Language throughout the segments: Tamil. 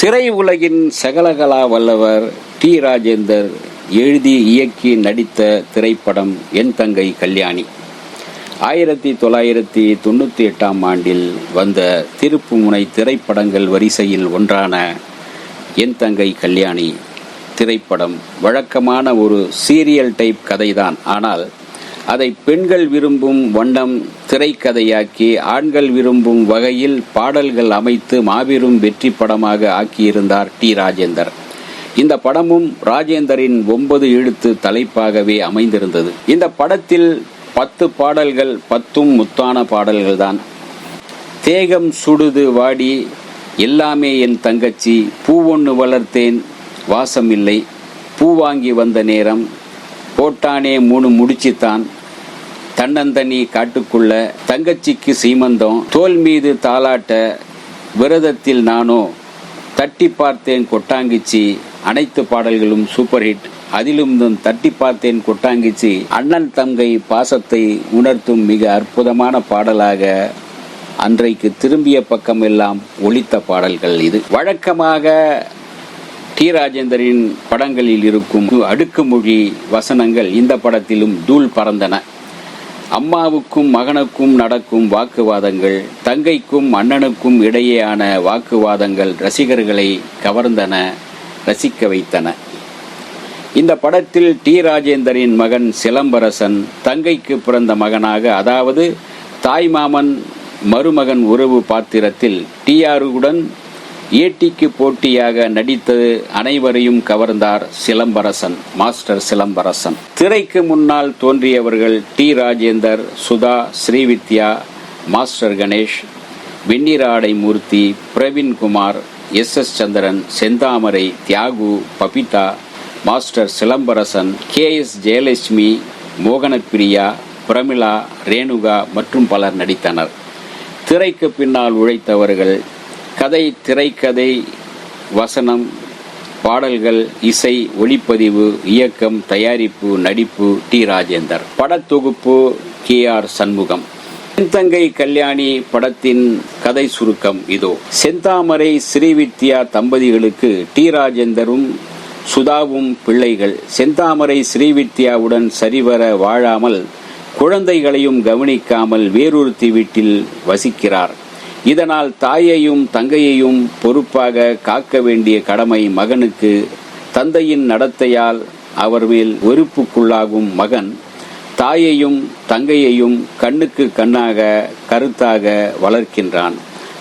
திரை உலகின் சகலகலா வல்லவர் டி. ராஜேந்தர் எழுதி இயக்கி நடித்த திரைப்படம் என் தங்கை கல்யாணி. ஆயிரத்தி தொள்ளாயிரத்தி தொண்ணூற்றி எட்டாம் ஆண்டில் வந்த திருப்புமுனை திரைப்படங்கள் வரிசையில் ஒன்றான என் தங்கை கல்யாணி திரைப்படம் வழக்கமான ஒரு சீரியல் டைப் கதைதான். ஆனால் அதை பெண்கள் விரும்பும் வண்ணம் திரைக்கதையாக்கி ஆண்கள் விரும்பும் வகையில் பாடல்கள் அமைத்து மாபெரும் வெற்றி படமாக ஆக்கியிருந்தார் டி ராஜேந்தர். இந்த படமும் ராஜேந்தரின் ஒன்பது எழுத்து தலைப்பாகவே அமைந்திருந்தது. இந்த படத்தில் பத்து பாடல்கள் பத்தும் முத்தான பாடல்கள்தான். தேகம் சுடுது வாடி எல்லாமே என் தங்கச்சி பூவொன்று வளர்த்தேன் வாசம் இல்லை பூ வாங்கி வந்த நேரம் போட்டானே மூணு முடிச்சுத்தான். தன்னந்தனி காட்டுக்குள்ள தங்கச்சிக்கு சீமந்தம் தோல் மீது தாளாட்ட விரதத்தில் நானோ தட்டி பார்த்தேன் கொட்டாங்கிச்சி அனைத்து பாடல்களும் சூப்பர் ஹிட் அதிலும் தட்டி பார்த்தேன் கொட்டாங்கிச்சி அண்ணன் தங்கை பாசத்தை உணர்த்தும் மிக அற்புதமான பாடலாக அன்றைக்கு திரும்பிய பக்கம் எல்லாம் பாடல்கள் இது. வழக்கமாக டி. ராஜேந்தரின் படங்களில் இருக்கும் அடுக்குமொழி வசனங்கள் இந்த படத்திலும் தூள் பறந்தன. அம்மாவுக்கும் மகனுக்கும் நடக்கும் வாக்குவாதங்கள் தங்கைக்கும் அண்ணனுக்கும் இடையேயான வாக்குவாதங்கள் ரசிகர்களை கவர்ந்தன ரசிக்க வைத்தன. இந்த படத்தில் டி. ராஜேந்தரின் மகன் சிலம்பரசன் தங்கைக்கு பிறந்த மகனாக அதாவது தாய்மாமன் மருமகன் உறவு பாத்திரத்தில் டிஆருடன் ஏட்டிக்கு போட்டியாக நடித்தது அனைவரையும் கவர்ந்தார் சிலம்பரசன் மாஸ்டர் சிலம்பரசன். திரைக்கு முன்னால் தோன்றியவர்கள் T. Rajendar Sudha Srividya master Ganesh Venniradai Murthy Praveenkumar S. S. Chandran Senthamarai Thiyagu Babitha master Silambarasan K. S. Jayalakshmi Mohanapriya Pramila Renuka மற்றும் பலர் நடித்தனர். திரைக்கு பின்னால் உழைத்தவர்கள் கதை திரைக்கதை வசனம் பாடல்கள் இசை ஒளிப்பதிவு இயக்கம் தயாரிப்பு நடிப்பு டி. ராஜேந்தர். படத்தொகுப்பு கே. ஆர். சண்முகம். செந்தங்கை கல்யாணி படத்தின் கதை சுருக்கம் இதோ. செந்தாமரை ஸ்ரீவித்யா தம்பதிகளுக்கு டி. ராஜேந்தரும் சுதாவும் பிள்ளைகள். செந்தாமரை ஸ்ரீவித்யாவுடன் சரிவர வாழாமல் குழந்தைகளையும் கவனிக்காமல் வேறொருத்தி வீட்டில் வசிக்கிறார். இதனால் தாயையும் தங்கையையும் பொறுப்பாக காக்க வேண்டிய கடமை மகனுக்கு தந்தையின் நடத்தையால் அவர் மேல் வெறுப்புக்குள்ளாகும் மகன் தாயையும் தங்கையையும் கண்ணுக்கு கண்ணாக கருத்தாக வளர்க்கின்றான்.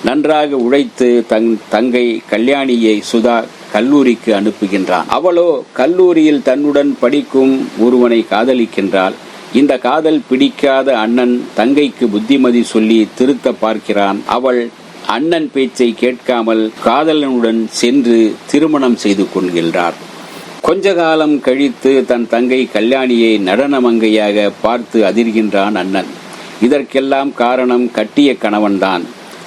நன்றாக உழைத்து தன் தங்கை கல்யாணியை சுதா கல்லூரிக்கு அனுப்புகின்றான். அவளோ கல்லூரியில் தன்னுடன் படிக்கும் ஒருவனை காதலிக்கின்றாள். இந்த காதல் பிடிக்காத அண்ணன் தங்கைக்கு புத்திமதி சொல்லி திருத்த பார்க்கிறான். அவள் அண்ணன் பேச்சை கேட்காமல் காதலனுடன் சென்று திருமணம் செய்து கொள்கின்றார். கொஞ்ச காலம் கழித்து தன் தங்கை கல்யாணியை நடனமங்கையாக பார்த்து அதிர்கின்றான் அண்ணன். இதற்கெல்லாம் காரணம் கட்டிய கணவன்தான்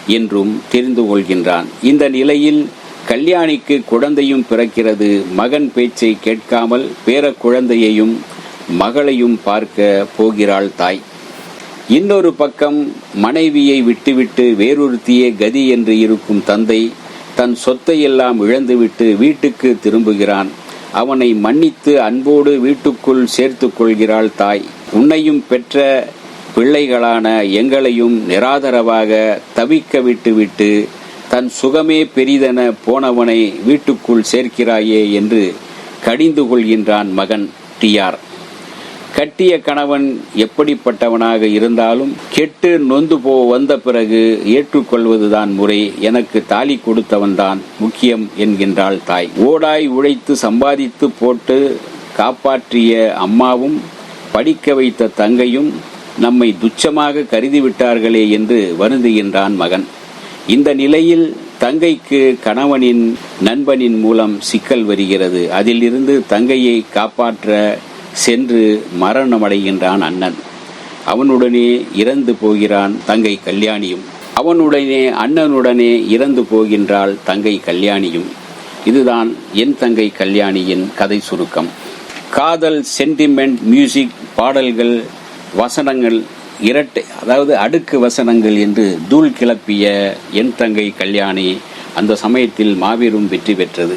என்றும் தெரிந்து கொள்கின்றான். இந்த நிலையில் கல்யாணிக்கு குழந்தையும் பிறக்கிறது. மகன் பேச்சை கேட்காமல் பேர குழந்தையையும் மகளையும் பார்க்க போகிறாள் தாய். இன்னொரு பக்கம் மனைவியை விட்டுவிட்டு வேறொருத்தியே கதி என்று இருக்கும் தந்தை தன் சொத்தை எல்லாம் இழந்துவிட்டு வீட்டுக்கு திரும்புகிறான். அவனை மன்னித்து அன்போடு வீட்டுக்குள் சேர்த்து கொள்கிறாள் தாய். உன்னையும் பெற்ற பிள்ளைகளான எங்களையும் நிராதரவாக தவிக்க விட்டுவிட்டு தன் சுகமே பெரிதென போனவனை வீட்டுக்குள் சேர்க்கிறாயே என்று கடிந்து கொள்கின்றான் மகன் டிஆர் கட்டிய கணவன் எப்படிப்பட்டவனாக இருந்தாலும் கெட்டு நொந்து போ வந்த பிறகு ஏற்றுக்கொள்வதுதான் முறை. எனக்கு தாலி கொடுத்தவன்தான் முக்கியம் என்கின்றாள் தாய். ஓடாய் உழைத்து சம்பாதித்து போட்டு காப்பாற்றிய அம்மாவும் படிக்க வைத்த தங்கையும் நம்மை துச்சமாக கருதிவிட்டார்களே என்று வருந்துகின்றான் மகன். இந்த நிலையில் தங்கைக்கு கணவனின் நண்பனின் மூலம் சிக்கல் வருகிறது. அதிலிருந்து தங்கையை காப்பாற்ற சென்று மரணமடைகின்றான் அண்ணன். அவனுடனே இறந்து போகிறான் தங்கை கல்யாணியும். அவனுடனே அண்ணனுடனே இறந்து போகின்றாள் தங்கை கல்யாணியும். இதுதான் என் தங்கை கல்யாணியின் கதை சுருக்கம். காதல் சென்டிமெண்ட் மியூசிக் பாடல்கள் வசனங்கள் இரட்டை அதாவது அடுக்கு வசனங்கள் என்று தூள் கிளப்பிய என் தங்கை கல்யாணி அந்த சமயத்தில் மாபெரும் வெற்றி பெற்றது.